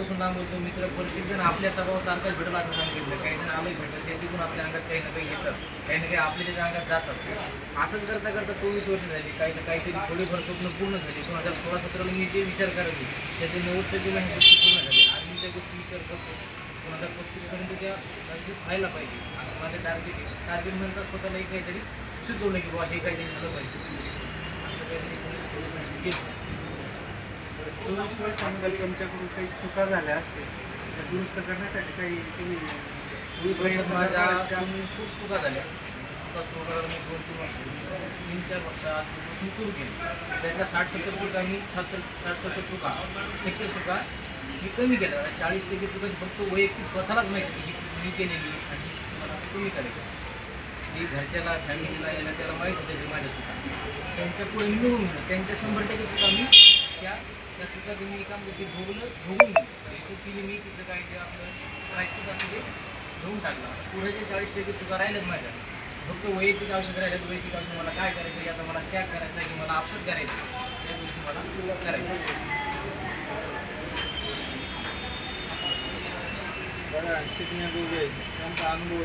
मित्रापासून लांब होतो मित्र प्रत्येक जण आपल्या स्वभावासारखं भेटलं असं सांगितलं. काही जण आम्ही भेटलं त्याची पण आपल्या अंगात काही ना काही येतं. काही ना काही आपल्या त्याच्या अंगात जातात असंच करता करता चोवीस वर्ष झाली. काही ना काहीतरी थोडीफार स्वप्न पूर्ण झाली. दोन हजार सोळा सतराला मी जे विचार करायचे त्याचे नव्वद टक्के नाही गोष्टी पूर्ण झाली. आज मी त्या गोष्टी विचार करतो. दोन हजार पस्तीसपर्यंत त्या गोष्टी व्हायला पाहिजे. असं माझं टार्गेट आहे. टार्गेट म्हणता स्वतःलाही काहीतरी सुचवलं की बाबा हे काहीतरी झालं पाहिजे. असं काहीतरी चोवीस वर्ष केलं चोवीस वर्षामध्ये तुमच्याकडून काही चुका झाल्या असतील त्या दुरुस्त करण्यासाठी काही तुम्ही वीस वर्षात माझ्या त्यामुळे खूप चुका झाल्या. चुका सुरू करायला मी दोन तीन वर्ष तीन चार सुरू केली. त्यातल्या साठ सत्तर चुका मी सत्तर साठ सत्तर चुका टक्के चुका मी कमी केल्या. चाळीस टक्के चुका फक्त वैयक्तिक स्वतःलाच माहिती ही मी केलेली आणि मला कमी करायची की घरच्याला फॅमिलीला याला त्याला माहीत होते की माझ्या चुका. त्यांच्या पुढे मी निघून त्यांच्या शंभर टक्के चुका मी त्या त्या चुका तुम्ही एका काम ते भोगलं भोगून गेलो चूक केली मी तिचं काय ते आपलं प्रायचित असं ते घेऊन टाकलं. पुढे जे चाळीस टक्के चुका राहिल्यात माझ्या. फक्त वैयक्तिक औषध राहिल्यात वैयक्तिक औषध मला काय करायचं याचा मला त्याग करायचा की मला आपसत करायचं त्या गोष्टी मला करायच्या शिकण्याजोगे त्यांचा अनुभव